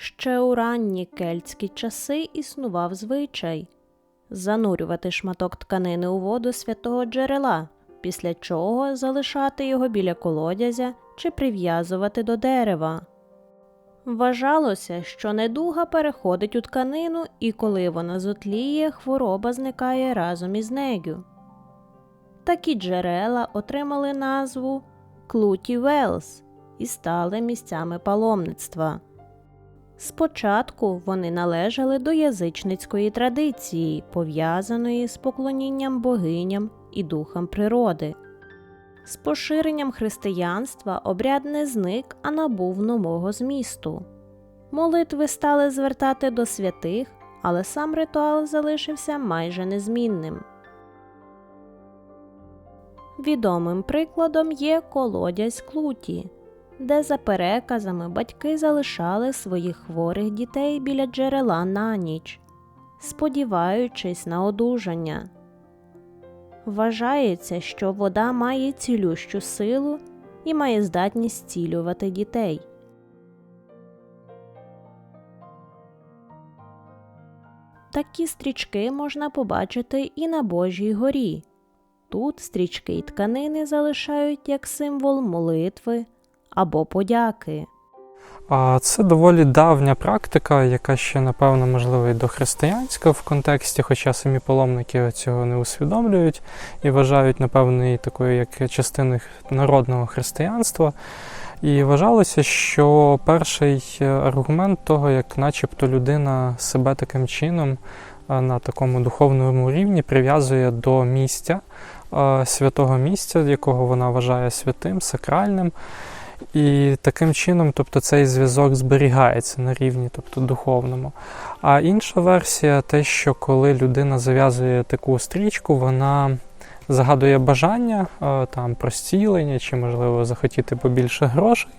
Ще у ранні кельтські часи існував звичай занурювати шматок тканини у воду святого джерела, після чого залишати його біля колодязя чи прив'язувати до дерева. Вважалося, що недуга переходить у тканину, і коли вона зотліє, хвороба зникає разом із нею. Такі джерела отримали назву Клуті Велс і стали місцями паломництва. Спочатку вони належали до язичницької традиції, пов'язаної з поклонінням богиням і духам природи. З поширенням християнства обряд не зник, а набув нового змісту. Молитви стали звертати до святих, але сам ритуал залишився майже незмінним. Відомим прикладом є колодязь Клуті, де за переказами батьки залишали своїх хворих дітей біля джерела на ніч, сподіваючись на одужання. Вважається, що вода має цілющу силу і має здатність зцілювати дітей. Такі стрічки можна побачити і на Божій горі. Тут стрічки й тканини залишають як символ молитви або подяки. А це доволі давня практика, яка ще, напевно, можливо, і дохристиянська в контексті, хоча самі паломники цього не усвідомлюють і вважають, напевно, і такою як частиною народного християнства. І вважалося, що перший аргумент того, як начебто людина себе таким чином е, на такому духовному рівні прив'язує до місця, е, святого місця, якого вона вважає святим, сакральним. І таким чином, тобто, цей зв'язок зберігається на рівні, тобто духовному. А інша версія те, що коли людина зав'язує таку стрічку, вона загадує бажання е, там про зцілення чи, можливо, захотіти побільше грошей.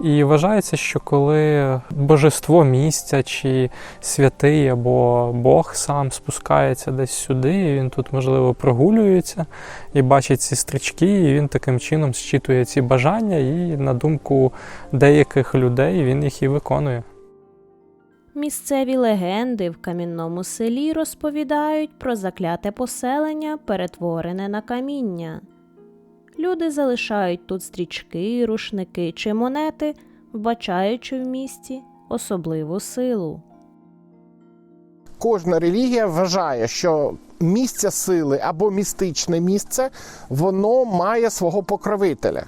І вважається, що коли божество місця чи святий або Бог сам спускається десь сюди, і він тут, можливо, прогулюється і бачить ці стрічки, і він таким чином зчитує ці бажання, і на думку деяких людей він їх і виконує. Місцеві легенди в камінному селі розповідають про закляте поселення, перетворене на каміння. Люди залишають тут стрічки, рушники чи монети, вбачаючи в місті особливу силу. Кожна релігія вважає, що місце сили або містичне місце воно має свого покровителя.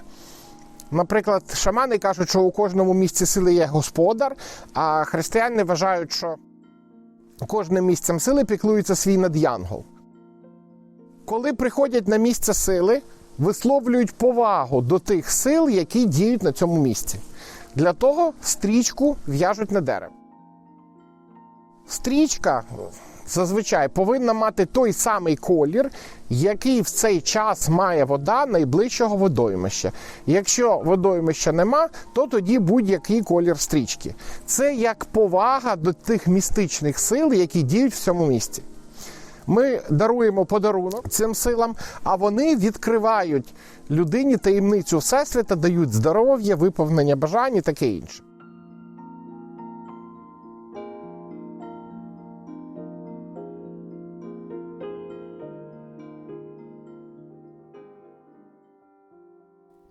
Наприклад, шамани кажуть, що у кожному місці сили є господар, а християни вважають, що кожним місцем сили піклується свій над'янгол. Коли приходять на місце сили, висловлюють повагу до тих сил, які діють на цьому місці. Для того стрічку в'яжуть на дерево. Стрічка зазвичай повинна мати той самий колір, який в цей час має вода найближчого водоймища. Якщо водоймища нема, то тоді будь-який колір стрічки. Це як повага до тих містичних сил, які діють в цьому місці. Ми даруємо подарунок цим силам, а вони відкривають людині таємницю Всесвіта, дають здоров'я, виповнення бажань і таке інше.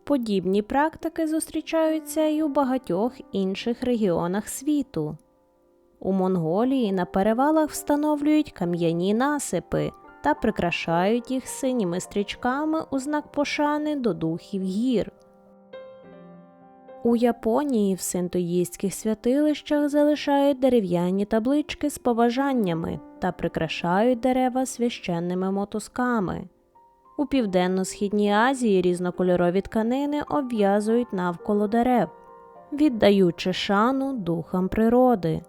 Подібні практики зустрічаються і у багатьох інших регіонах світу. У Монголії на перевалах встановлюють кам'яні насипи та прикрашають їх синіми стрічками у знак пошани до духів гір. У Японії в синтоїстських святилищах залишають дерев'яні таблички з побажаннями та прикрашають дерева священними мотузками. У Південно-Східній Азії різнокольорові тканини обв'язують навколо дерев, віддаючи шану духам природи.